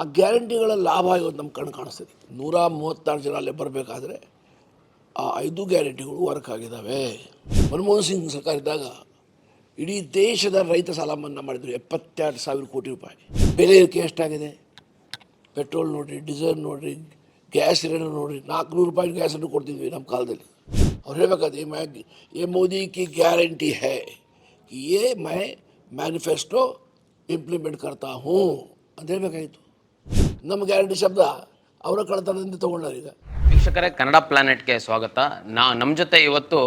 ಆ ಗ್ಯಾರಂಟಿಗಳ ಲಾಭ ಇವತ್ತು ನಮ್ಮ ಕಣ್ಣು ಕಾಣಿಸ್ತದೆ. ನೂರ ಮೂವತ್ತಾರು ಜನ ಅಲ್ಲೇ ಬರಬೇಕಾದ್ರೆ ಆ ಐದು ಗ್ಯಾರಂಟಿಗಳು ವರ್ಕ್ ಆಗಿದ್ದಾವೆ. ಮನಮೋಹನ್ ಸಿಂಗ್ ಸರ್ಕಾರ ಇದ್ದಾಗ ಇಡೀ ದೇಶದ ರೈತ ಸಾಲ ಮನ್ನಾ ಮಾಡಿದರು ಎಪ್ಪತ್ತೆರಡು ಸಾವಿರ ಕೋಟಿ ರೂಪಾಯಿ. ಬೆಲೆ ಏರಿಕೆ ಎಷ್ಟಾಗಿದೆ? ಪೆಟ್ರೋಲ್ ನೋಡಿರಿ, ಡೀಸೆಲ್ ನೋಡಿರಿ, ಗ್ಯಾಸ್ ಸಿಲಿಂಡರ್ ನೋಡಿರಿ, ನಾಲ್ಕುನೂರು ರೂಪಾಯಿ ಗ್ಯಾಸ್ ಸಿಲಿಂಡರ್ ಕೊಡ್ತಿದ್ವಿ ನಮ್ಮ ಕಾಲದಲ್ಲಿ. ಅವ್ರು ಹೇಳ್ಬೇಕಾದ್ರೆ ಮೈ ಎ ಮೋದಿ ಕಿ ಗ್ಯಾರಂಟಿ ಹೇ. ಏ ಮೈ ಮ್ಯಾನಿಫೆಸ್ಟೋ ಇಂಪ್ಲಿಮೆಂಟ್ ಕರ್ತಾ ಹ್ಞೂ ಅಂತ ಹೇಳ್ಬೇಕಾಗಿತ್ತು. ನಮ್ಮ ಗ್ಯಾರಂಟಿ ಶಬ್ದ. ಅವರ ಕಳತನದಿಂದ ಈಗ. ವೀಕ್ಷಕರೇ ಕನ್ನಡ ಪ್ಲಾನೆಟ್ಗೆ ಸ್ವಾಗತ. ನಾ ನಮ್ಮ ಜೊತೆ ಇವತ್ತು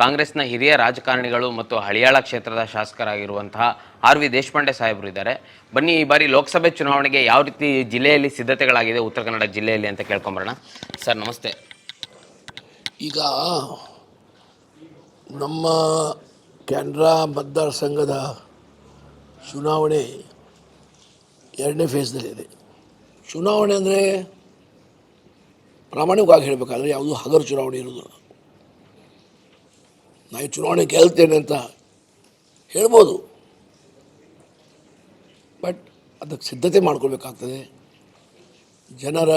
ಕಾಂಗ್ರೆಸ್ನ ಹಿರಿಯ ರಾಜಕಾರಣಿಗಳು ಮತ್ತು ಹಳಿಯಾಳ ಕ್ಷೇತ್ರದ ಶಾಸಕರಾಗಿರುವಂತಹ ಆರ್ ವಿ ದೇಶಪಾಂಡೆ ಸಾಹೇಬರು ಇದ್ದಾರೆ. ಬನ್ನಿ ಈ ಬಾರಿ ಲೋಕಸಭೆ ಚುನಾವಣೆಗೆ ಯಾವ ರೀತಿ ಜಿಲ್ಲೆಯಲ್ಲಿ ಸಿದ್ಧತೆಗಳಾಗಿದೆ ಉತ್ತರ ಕನ್ನಡ ಜಿಲ್ಲೆಯಲ್ಲಿ ಅಂತ ಕೇಳ್ಕೊಂಬರೋಣ. ಸರ್ ನಮಸ್ತೆ. ಈಗ ನಮ್ಮ ಕೆನರಾ ಮತದಾರ ಸಂಘದ ಚುನಾವಣೆ ಎರಡನೇ ಫೇಸ್ನಲ್ಲಿದೆ ಚುನಾವಣೆ ಅಂದರೆ ಪ್ರಾಮಾಣಿಕವಾಗಿ ಹೇಳಬೇಕಾದ್ರೆ ಯಾವುದು ಹಗರು ಚುನಾವಣೆ ಇರೋದು ನಾನು ಚುನಾವಣೆ ಗೆಲ್ತೇನೆ ಅಂತ ಹೇಳ್ಬೋದು. ಬಟ್ ಅದಕ್ಕೆ ಸಿದ್ಧತೆ ಮಾಡ್ಕೊಳ್ಬೇಕಾಗ್ತದೆ. ಜನರ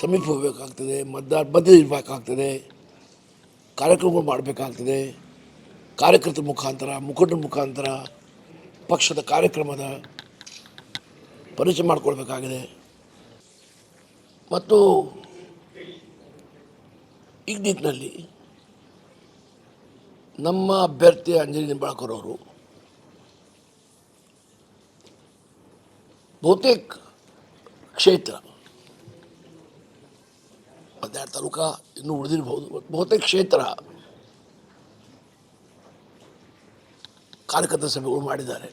ಸಮೀಪ ಹೋಗಬೇಕಾಗ್ತದೆ ಮದ್ದ ಮದ್ದ ಇರಬೇಕಾಗ್ತದೆ ಕಾರ್ಯಕ್ರಮಗಳು ಮಾಡಬೇಕಾಗ್ತದೆ ಕಾರ್ಯಕರ್ತರ ಮುಖಾಂತರ ಮುಖಂಡರ ಮುಖಾಂತರ, ಪಕ್ಷದ ಕಾರ್ಯಕ್ರಮದ ಪರಿಚಯ ಮಾಡಿಕೊಳ್ಬೇಕಾಗಿದೆ. ಮತ್ತು ಈ ನಿಟ್ಟಿನಲ್ಲಿ ನಮ್ಮ ಅಭ್ಯರ್ಥಿ ಅಂಜಲಿ ನಿಂಬಾಳ್ಕರ್ ಅವರು ಬಹುತೇಕ ಕ್ಷೇತ್ರ ಒಂದೆರಡು ತಾಲೂಕ ಇನ್ನೂ ಉಳಿದಿರ್ಬೋದು ಬಹುತೇಕ ಕ್ಷೇತ್ರ ಕಾರ್ಯಕರ್ತ ಸಭೆಗಳು ಮಾಡಿದ್ದಾರೆ.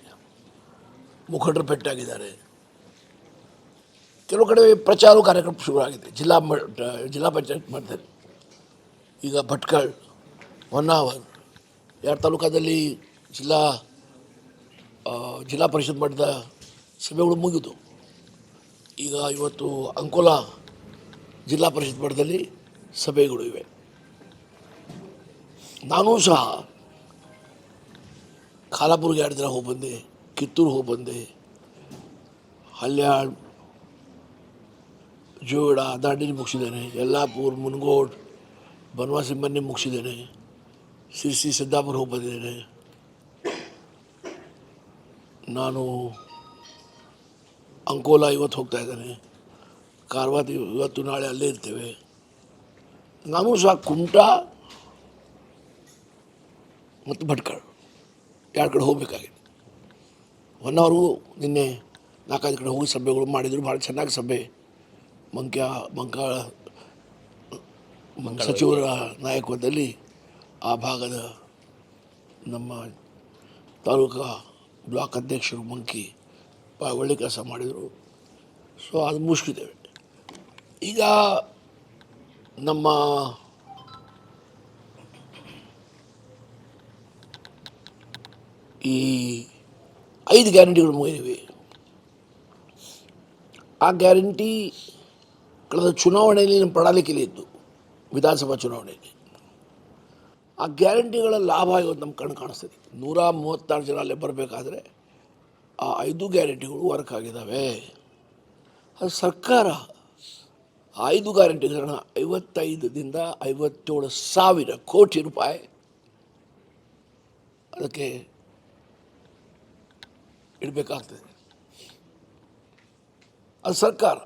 ಮುಖಂಡರು ಭೇಟಿಯಾಗಿದ್ದಾರೆ. ಕೆಲವು ಕಡೆ ಪ್ರಚಾರ ಕಾರ್ಯಕ್ರಮ ಶುರುವಾಗಿದೆ. ಜಿಲ್ಲಾ ಜಿಲ್ಲಾ ಪಂಚಾಯತ್ ಮಾಡ್ತಾರೆ ಈಗ ಭಟ್ಕಳ್, ಹೊನ್ನಾವರ್, ಎರಡು ತಾಲೂಕಾದಲ್ಲಿ ಜಿಲ್ಲಾ ಜಿಲ್ಲಾ ಪರಿಷತ್ ಮಟ್ಟದ ಸಭೆಗಳು ಮುಗಿದು. ಈಗ ಇವತ್ತು ಅಂಕೋಲಾ ಜಿಲ್ಲಾ ಪರಿಷತ್ ಮಟ್ಟದಲ್ಲಿ ಸಭೆಗಳು ಇವೆ. ನಾನೂ ಸಹ ಖಾಲಾಪುರ್ಗೆ ಎರಡು ದಿನ ಹೋಗಿ ಬಂದೆ, ಕಿತ್ತೂರು ಹೋಗಿ ಬಂದೆ, ಹಲ್ಯಾಳ್ ಜೋಡ, ದಾಂಡೇಲಿ ಮುಗಿಸಿದ್ದೇನೆ. ಯಲ್ಲಾಪುರ್, ಮುನ್ಗೋಡ್, ಬನವಾಸಿ ಮನೆ ಮುಗಿಸಿದ್ದೇನೆ. ಸಿರ್ಸಿ ಸಿದ್ದಾಪುರ ಹೋಗಿ ಬಂದಿದ್ದೇನೆ ನಾನು ಅಂಕೋಲಾ ಇವತ್ತು ಹೋಗ್ತಾ ಇದ್ದೇನೆ. ಕಾರವಾರ ಇವತ್ತು ನಾಳೆ ಅಲ್ಲೇ ಇರ್ತೇವೆ. ನಾನು ಸಹ ಕುಮಟಾ ಮತ್ತು ಭಟ್ಕಳ್. ಎರಡು ಕಡೆ ಹೋಗಬೇಕಾಗಿದೆ. ಒನ್ ಅವರು ನಿನ್ನೆ ನಾಲ್ಕೈದು ಕಡೆ ಹೋಗಿ ಸಭೆಗಳು ಮಾಡಿದರು. ಭಾಳ ಚೆನ್ನಾಗಿ ಸಭೆ ಮಂಕ್ಯ ಮಂಕಾಳ ಸಚಿವರ ನಾಯಕತ್ವದಲ್ಲಿ ಆ ಭಾಗದ ನಮ್ಮ ತಾಲೂಕಾ ಬ್ಲಾಕ್ ಅಧ್ಯಕ್ಷರು ಮಂಕಿ ಭಾಳ ಒಳ್ಳೆ ಕೆಲಸ ಮಾಡಿದರು. ಸೊ ಅದು ಮುಗಿಸ್ಕಿದ್ದೇವೆ ಈಗ ನಮ್ಮ ಈ ಐದು ಗ್ಯಾರಂಟಿಗಳು ಮುಗಿದಿವೆ. ಆ ಗ್ಯಾರಂಟಿ ಕಳೆದ ಚುನಾವಣೆಯಲ್ಲಿ ನಮ್ಮ ಪ್ರಣಾಳಿಕೆಯಲ್ಲಿ ಇದ್ದು ವಿಧಾನಸಭಾ ಚುನಾವಣೆಯಲ್ಲಿ. ಆ ಗ್ಯಾರಂಟಿಗಳ ಲಾಭ ಇವತ್ತು ನಮ್ಮ ಕಣ್ಣು ಕಾಣಿಸ್ತದೆ. ನೂರ ಮೂವತ್ತಾರು ಜನ ಅಲ್ಲೇ ಬರಬೇಕಾದ್ರೆ ಆ ಐದು ಗ್ಯಾರಂಟಿಗಳು ವರ್ಕ್ ಆಗಿದ್ದಾವೆ. ಅದು ಸರ್ಕಾರ ಐದು ಗ್ಯಾರಂಟಿಗಳನ್ನ ಐವತ್ತೈದರಿಂದ ಐವತ್ತೇಳು ಸಾವಿರ ಕೋಟಿ ರೂಪಾಯಿ ಅದಕ್ಕೆ ಇಡಬೇಕಾಗ್ತದೆ. ಅದು ಸರ್ಕಾರ.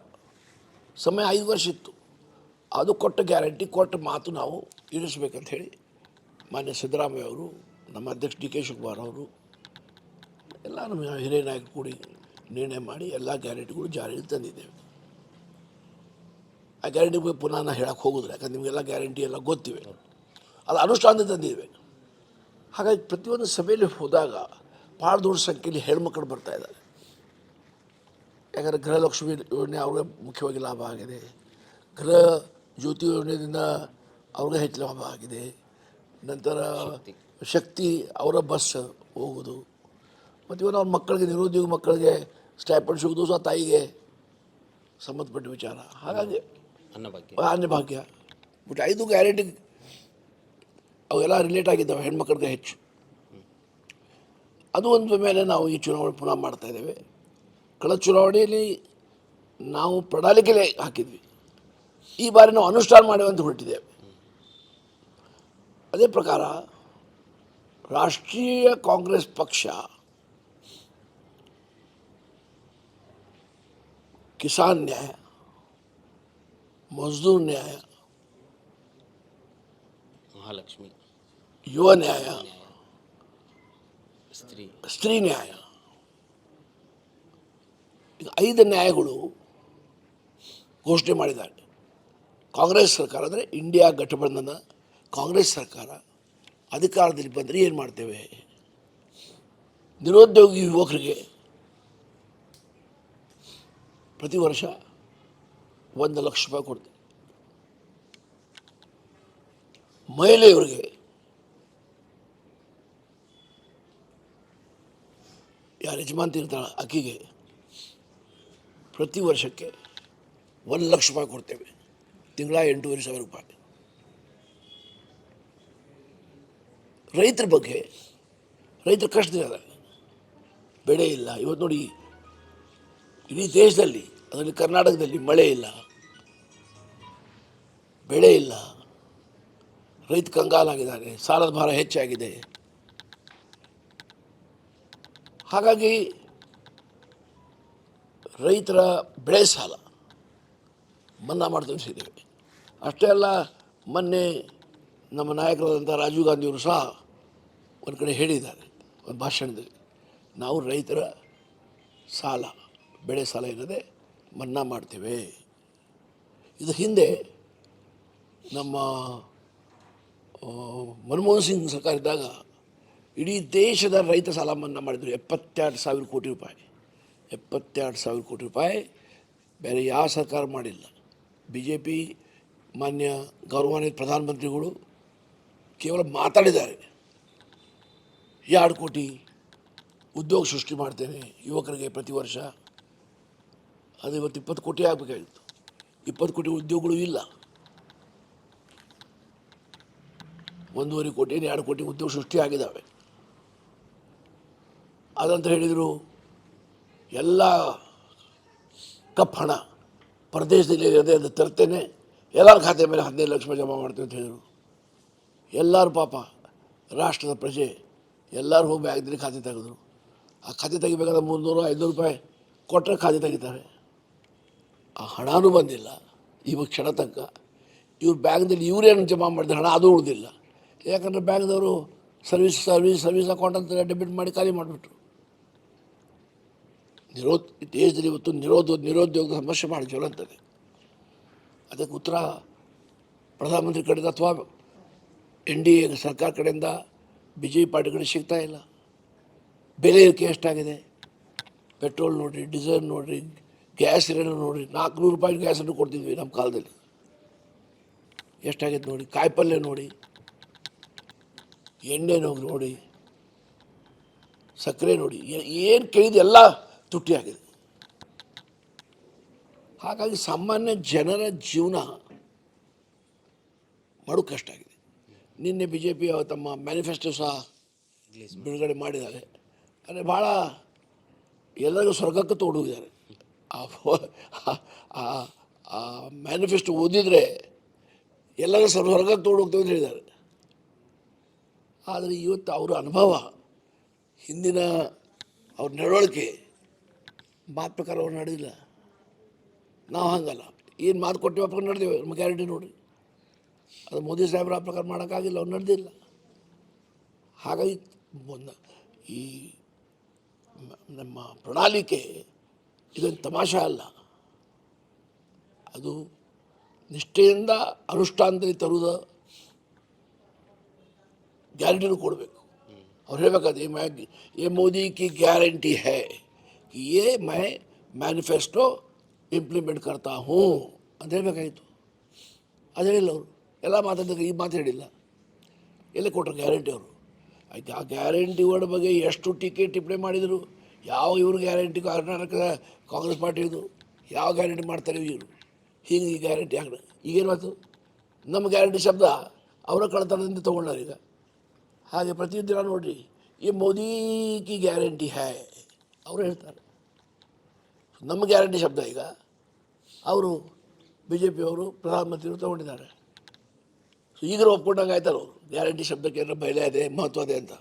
ಸಮಯ ಐದು ವರ್ಷ ಇತ್ತು. ಅದು ಕೊಟ್ಟ ಗ್ಯಾರಂಟಿ, ಕೊಟ್ಟ ಮಾತು ನಾವು ಇರಿಸ್ಬೇಕಂತ ಹೇಳಿ ಮಾನ್ಯ ಸಿದ್ದರಾಮಯ್ಯ ಅವರು, ನಮ್ಮ ಅಧ್ಯಕ್ಷ ಡಿ ಕೆ ಶಿವಕುಮಾರ್ ಅವರು ಎಲ್ಲ ನಮ್ಮ ಹಿರಿಯ ನಾಯಕ ಕೂಡಿ ನಿರ್ಣಯ ಮಾಡಿ ಎಲ್ಲ ಗ್ಯಾರಂಟಿಗಳು ಜಾರಿಗೆ ತಂದಿದ್ದೇವೆ. ಆ ಗ್ಯಾರಂಟಿ ಬಗ್ಗೆ ಪುನಃ ನಾನು ಹೇಳಕ್ಕೆ ಹೋಗೋದಿಲ್ಲ, ಯಾಕಂದ್ರೆ ನಿಮಗೆಲ್ಲ ಗ್ಯಾರಂಟಿ ಎಲ್ಲ ಗೊತ್ತಿವೆ. ಅದು ಅನುಷ್ಠಾನ ತಂದಿದ್ದೇವೆ. ಹಾಗಾಗಿ ಪ್ರತಿಯೊಂದು ಸಭೆಯಲ್ಲಿ ಹೋದಾಗ ಭಾಳ ದೊಡ್ಡ ಸಂಖ್ಯೆಯಲ್ಲಿ ಹೆಣ್ಮಕ್ಳು ಬರ್ತಾ ಇದ್ದಾರೆ. ಯಾಕಂದರೆ ಗೃಹಲಕ್ಷ್ಮಿ ಯೋಜನೆ ಅವ್ರಿಗೆ ಮುಖ್ಯವಾಗಿ ಲಾಭ ಆಗಿದೆ. ಗೃಹ ಜ್ಯೋತಿ ಯೋಜನೆಯಿಂದ ಅವ್ರಿಗೆ ಹೆಚ್ಚು ಲಾಭ ಆಗಿದೆ. ನಂತರ ಶಕ್ತಿ. ಅವರ ಬಸ್ ಹೋಗೋದು. ಮತ್ತು ಇವನು ಅವ್ರ ಮಕ್ಕಳಿಗೆ ನಿರುದ್ಯೋಗ ಮಕ್ಕಳಿಗೆ ಸ್ಟೈಪಂಡ್ ಸಿಗೋದು ಸಹ ತಾಯಿಗೆ ಸಂಬಂಧಪಟ್ಟ ವಿಚಾರ. ಹಾಗಾಗಿ ಅನ್ನಭಾಗ್ಯ. ಅನ್ನಭಾಗ್ಯ ಅನ್ನ ಭಾಗ್ಯ ಬಟ್ ಐದು ಗ್ಯಾರಂಟಿ ಅವೆಲ್ಲ ರಿಲೇಟ್ ಆಗಿದ್ದಾವೆ ಹೆಣ್ಮಕ್ಳಿಗೆ ಹೆಚ್ಚು. ಅದು ಒಂದು ಮೇಲೆ ನಾವು ಈ ಚುನಾವಣೆ ಪುನಃ ಮಾಡ್ತಾ ಇದ್ದೇವೆ. ಕಳೆದ ಚುನಾವಣೆಯಲ್ಲಿ ನಾವು ಪ್ರಣಾಳಿಕೆಲೆ ಹಾಕಿದ್ವಿ. ಈ ಬಾರಿ ನಾವು ಅನುಷ್ಠಾನ ಮಾಡುವ ಅಂತ ಹೊರಟಿದ್ದೇವೆ ಅದೇ ಪ್ರಕಾರ ರಾಷ್ಟ್ರೀಯ ಕಾಂಗ್ರೆಸ್ ಪಕ್ಷ ಕಿಸಾನ್ ನ್ಯಾಯ ಮಜ್ದೂರ್ ನ್ಯಾಯ ಮಹಾಲಕ್ಷ್ಮಿ. ಯುವ ನ್ಯಾಯ ಸ್ತ್ರೀ. ಸ್ತ್ರೀ ನ್ಯಾಯ. ಐದು ನ್ಯಾಯಗಳು ಘೋಷಣೆ ಮಾಡಿದ್ದಾರೆ. ಕಾಂಗ್ರೆಸ್ ಸರ್ಕಾರ ಅಂದರೆ ಇಂಡಿಯಾ ಗಠಬಂಧನ ಕಾಂಗ್ರೆಸ್ ಸರ್ಕಾರ. ಅಧಿಕಾರದಲ್ಲಿ ಬಂದರೆ ಏನು ಮಾಡ್ತೇವೆ? ನಿರುದ್ಯೋಗಿ ಯುವಕರಿಗೆ ಪ್ರತಿ ವರ್ಷ ಒಂದು ಲಕ್ಷ ರೂಪಾಯಿ ಕೊಡ್ತೇವೆ. ಮಹಿಳೆಯವರಿಗೆ ಯಾರು ಯಜಮಾನ್ ಇರ್ತಾಳೆ ಆಕೆಗೆ ಪ್ರತಿ ವರ್ಷಕ್ಕೆ ಒಂದು ಲಕ್ಷ ರೂಪಾಯಿ ಕೊಡ್ತೇವೆ. ತಿಂಗಳ ಎಂಟೂವರೆ ಸಾವಿರ ರೂಪಾಯಿ. ರೈತರ ಬಗ್ಗೆ, ರೈತರ ಕಷ್ಟದಿಲ್ಲ ಬೆಳೆ ಇಲ್ಲ. ಇವತ್ತು ನೋಡಿ, ಇಡೀ ದೇಶದಲ್ಲಿ, ಅದರಲ್ಲಿ ಕರ್ನಾಟಕದಲ್ಲಿ ಮಳೆ ಇಲ್ಲ. ಬೆಳೆ ಇಲ್ಲ. ರೈತ ಕಂಗಾಲಾಗಿದ್ದಾರೆ ಸಾಲದ ಭಾರ ಹೆಚ್ಚಾಗಿದೆ. ಹಾಗಾಗಿ ರೈತರ ಬೆಳೆ ಸಾಲ, ಮನ್ನಾ ಮಾಡಿ ತೋರಿಸಿದ್ದೇವೆ ಅಷ್ಟೇ ಅಲ್ಲ, ಮೊನ್ನೆ ನಮ್ಮ ನಾಯಕರಾದಂಥ ರಾಜೀವ್ ಗಾಂಧಿಯವರು ಸಹ ಒಂದು ಕಡೆ ಹೇಳಿದ್ದಾರೆ, ಒಂದು ಭಾಷಣದಲ್ಲಿ ನಾವು ರೈತರ ಸಾಲ, ಬೆಳೆ ಸಾಲ ಏನದೆ, ಮನ್ನಾ ಮಾಡ್ತೇವೆ. ಇದು ಹಿಂದೆ ನಮ್ಮ ಮನಮೋಹನ್ ಸಿಂಗ್ ಸರ್ಕಾರ ಇದ್ದಾಗ ಇಡೀ ದೇಶದ ರೈತ ಸಾಲ ಮನ್ನಾ ಮಾಡಿದರು, ಎಪ್ಪತ್ತೆರಡು ಸಾವಿರ ಕೋಟಿ ರೂಪಾಯಿ. ಎಪ್ಪತ್ತೆರಡು ಸಾವಿರ ಕೋಟಿ ರೂಪಾಯಿ ಬೇರೆ ಯಾವ ಸರ್ಕಾರ ಮಾಡಿಲ್ಲ. ಬಿ ಜೆ ಪಿ ಮಾನ್ಯ ಗೌರವಾನ್ವಿತ ಪ್ರಧಾನಮಂತ್ರಿಗಳು ಕೇವಲ ಮಾತಾಡಿದ್ದಾರೆ. ಎರಡು ಕೋಟಿ ಉದ್ಯೋಗ ಸೃಷ್ಟಿ ಮಾಡ್ತೇನೆ ಯುವಕರಿಗೆ ಪ್ರತಿ ವರ್ಷ. ಅದು ಇವತ್ತು ಇಪ್ಪತ್ತು ಕೋಟಿ ಆಗಬೇಕಾಗಿತ್ತು. ಇಪ್ಪತ್ತು ಕೋಟಿ ಉದ್ಯೋಗಗಳು ಇಲ್ಲ. ಒಂದೂವರೆ ಕೋಟಿ, ಎರಡು ಕೋಟಿ ಉದ್ಯೋಗ ಸೃಷ್ಟಿ ಆಗಿದ್ದಾವೆ. ಅದಂತ ಹೇಳಿದರು ಎಲ್ಲ ಕಪ್ ಹಣ ಪ್ರದೇಶದಲ್ಲಿ ಅದೇ ಅದು ತರ್ತೇನೆ. ಎಲ್ಲರ ಖಾತೆ ಮೇಲೆ ಹದಿನೈದು ಲಕ್ಷ ರೂಪಾಯಿ ಜಮಾ ಮಾಡ್ತೀವಿ ಅಂತ ಹೇಳಿದರು. ಎಲ್ಲರೂ ಪಾಪ ರಾಷ್ಟ್ರದ ಪ್ರಜೆ, ಎಲ್ಲರೂ ಹೋಗಿ ಬ್ಯಾಂಕ್ದಲ್ಲಿ ಖಾತೆ ತೆಗೆದ್ರು. ಆ ಖಾತೆ ತೆಗಿಬೇಕಾದ್ರೆ ಮುನ್ನೂರು, ಐನೂರು ರೂಪಾಯಿ ಕೊಟ್ಟರೆ ಖಾತೆ ತೆಗಿತಾರೆ. ಆ ಹಣನೂ ಬಂದಿಲ್ಲ. ಇವಾಗ ಕ್ಷಣ ತನಕ ಇವ್ರು ಬ್ಯಾಂಕ್ದಲ್ಲಿ ಇವರೇನು ಜಮಾ ಮಾಡಿದ ಹಣ ಅದು ಉಳಿದಿಲ್ಲ. ಯಾಕಂದರೆ ಬ್ಯಾಂಕ್ದವರು ಸರ್ವಿಸ್ ಸರ್ವಿಸ್ ಸರ್ವಿಸ್ ಅಕೌಂಟ್ ಅಂತ ಡೆಬಿಟ್ ಮಾಡಿ ಖಾಲಿ ಮಾಡಿಬಿಟ್ರು. ನಿರೋಧ ದೇಶದಲ್ಲಿ ಇವತ್ತು ನಿರೋಧ ನಿರುದ್ಯೋಗದ ಸಮಸ್ಯೆ ಮಾಡಿ ಜ್ವಲಂತದೆ ಅದಕ್ಕೆ ಉತ್ತರ, ಪ್ರಧಾನಮಂತ್ರಿ ಕಡೆಯಿಂದ ಅಥವಾ ಎನ್ ಡಿ ಎ ಸರ್ಕಾರ ಕಡೆಯಿಂದ ಬಿ ಜೆ ಪಿ ಪಾರ್ಟಿ ಕಡೆ ಸಿಗ್ತಾ ಇಲ್ಲ. ಬೆಲೆ ಏರಿಕೆ ಎಷ್ಟಾಗಿದೆ? ಪೆಟ್ರೋಲ್ ನೋಡಿರಿ, ಡೀಸೆಲ್ ನೋಡಿರಿ, ಗ್ಯಾಸ್ ಸಿಲಿಂಡರ್ ನೋಡಿರಿ, ನಾಲ್ಕುನೂರು ರೂಪಾಯಿ ಗ್ಯಾಸನ್ನು ಕೊಡ್ತಿದ್ವಿ ನಮ್ಮ ಕಾಲದಲ್ಲಿ. ಎಷ್ಟಾಗಿದೆ ನೋಡಿ ಕಾಯಿಪಲ್ಯ ನೋಡಿ, ಎಣ್ಣೆ ನೋಡಿ ನೋಡಿ ಸಕ್ಕರೆ ನೋಡಿ ಏನು ಕೇಳಿದೆ ಎಲ್ಲ ತುಟ್ಟಿ ಆಗಿದೆ ಹಾಗಾಗಿ ಸಾಮಾನ್ಯ ಜನರ ಜೀವನ ಮಾಡು ಕಷ್ಟ ಆಗಿದೆ. ನಿನ್ನೆ ಬಿ ಜೆ ಪಿ ತಮ್ಮ ಮ್ಯಾನಿಫೆಸ್ಟೋ ಸಹ ಬಿಡುಗಡೆ ಮಾಡಿದ್ದಾರೆ. ಅಂದರೆ ಭಾಳ ಎಲ್ಲರಿಗೂ ಸ್ವರ್ಗಕ್ಕೆ ತೋಡಿದ್ದಾರೆ ಆ ಮ್ಯಾನಿಫೆಸ್ಟೋ ಓದಿದರೆ ಎಲ್ಲರೂ ಸ್ವಲ್ಪ ಸ್ವರ್ಗಕ್ಕೆ ತೋಡೋಗ್ತೇವೆ ಅಂತ ಹೇಳಿದ್ದಾರೆ. ಆದರೆ ಇವತ್ತು ಅವರ ಅನುಭವ, ಹಿಂದಿನ ಅವ್ರ ನಡವಳಿಕೆ ಮಾತು ಪ್ರಕಾರ ಅವ್ರು ನಡೆದಿಲ್ಲ. ನಾವು ಹಂಗಲ್ಲ. ಏನು ಮಾತು ಕೊಟ್ಟಿವಪ್ಪ ನಡೆದೇವೆ. ನಮ್ಮ ಗ್ಯಾರಂಟಿ ನೋಡಿರಿ ಅದು ಮೋದಿ ಸಾಹೇಬ್ರ ಆ ಪ್ರಕಾರ ಮಾಡೋಕ್ಕಾಗಿಲ್ಲ, ಅವ್ರು ನಡೆದಿಲ್ಲ. ಹಾಗಾಗಿ ಈ ನಮ್ಮ ಪ್ರಣಾಳಿಕೆ ಇದೊಂದು ತಮಾಷೆ ಅಲ್ಲ. ಅದು ನಿಷ್ಠೆಯಿಂದ ಅನುಷ್ಠಾನದಲ್ಲಿ ತರುವುದ ಗ್ಯಾರಂಟಿನೂ ಕೊಡಬೇಕು. ಅವ್ರು ಹೇಳ್ಬೇಕಾದ್ರೆ ಏ ಮೋದಿ ಕಿ ಗ್ಯಾರಂಟಿ ಹೇ? ये मैं ಮ್ಯಾನಿಫೆಸ್ಟೋ ಇಂಪ್ಲಿಮೆಂಟ್ ಕರ್ತಾ ಹ್ಞೂ ಅಂತ ಹೇಳಬೇಕಾಯಿತು ಅದು ಹೇಳಿಲ್ಲ ಅವರು. ಎಲ್ಲ ಮಾತಾಡಿದಾಗ ಈ ಮಾತು ಹೇಳಿಲ್ಲ. ಎಲ್ಲ ಕೊಟ್ಟರು ಗ್ಯಾರಂಟಿ ಅವರು. ಆಯ್ತು, ಆ ಗ್ಯಾರಂಟಿ ವರ್ಡ್ ಬಗ್ಗೆ ಎಷ್ಟು ಟೀಕೆ ಟಿಪ್ಪಣಿ ಮಾಡಿದರು, ಯಾವ ಇವರು ಗ್ಯಾರಂಟಿ ಕರ್ನಾಟಕ ಕಾಂಗ್ರೆಸ್ ಪಾರ್ಟಿದು ಯಾವ ಗ್ಯಾರಂಟಿ ಮಾಡ್ತಾರೆ ಇವರು? ಹೀಗೆ ಈ ಗ್ಯಾರಂಟಿ ಹಾಕಿ ಈಗೇನು ಮಾತು? ನಮ್ಮ ಗ್ಯಾರಂಟಿ ಶಬ್ದ ಅವರ ಕಳ್ತನದಿಂದ ತೊಗೊಂಡಾರ ಈಗ. ಹಾಗೆ ಪ್ರತಿದಿನ ನೋಡಿರಿ, ಈ ಮೋದಿ ಕಿ ಗ್ಯಾರಂಟಿ ಹ್ಯಾ ಅವರು ಹೇಳ್ತಾರೆ. ನಮ್ಮ ಗ್ಯಾರಂಟಿ ಶಬ್ದ ಈಗ. ಅವರು ಬಿ ಜೆ ಪಿಯವರು ಪ್ರಧಾನಮಂತ್ರಿಯವರು ತಗೊಂಡಿದ್ದಾರೆ. ಸೊ ಈಗಲೂ ಒಪ್ಕೊಂಡಂಗೆ ಆಯ್ತಲ್ಲ ಅವರು. ಗ್ಯಾರಂಟಿ ಶಬ್ದಕ್ಕೆ ಏನೋ ಬೆಲೆ ಇದೆ, ಮಹತ್ವ ಇದೆ ಅಂತ.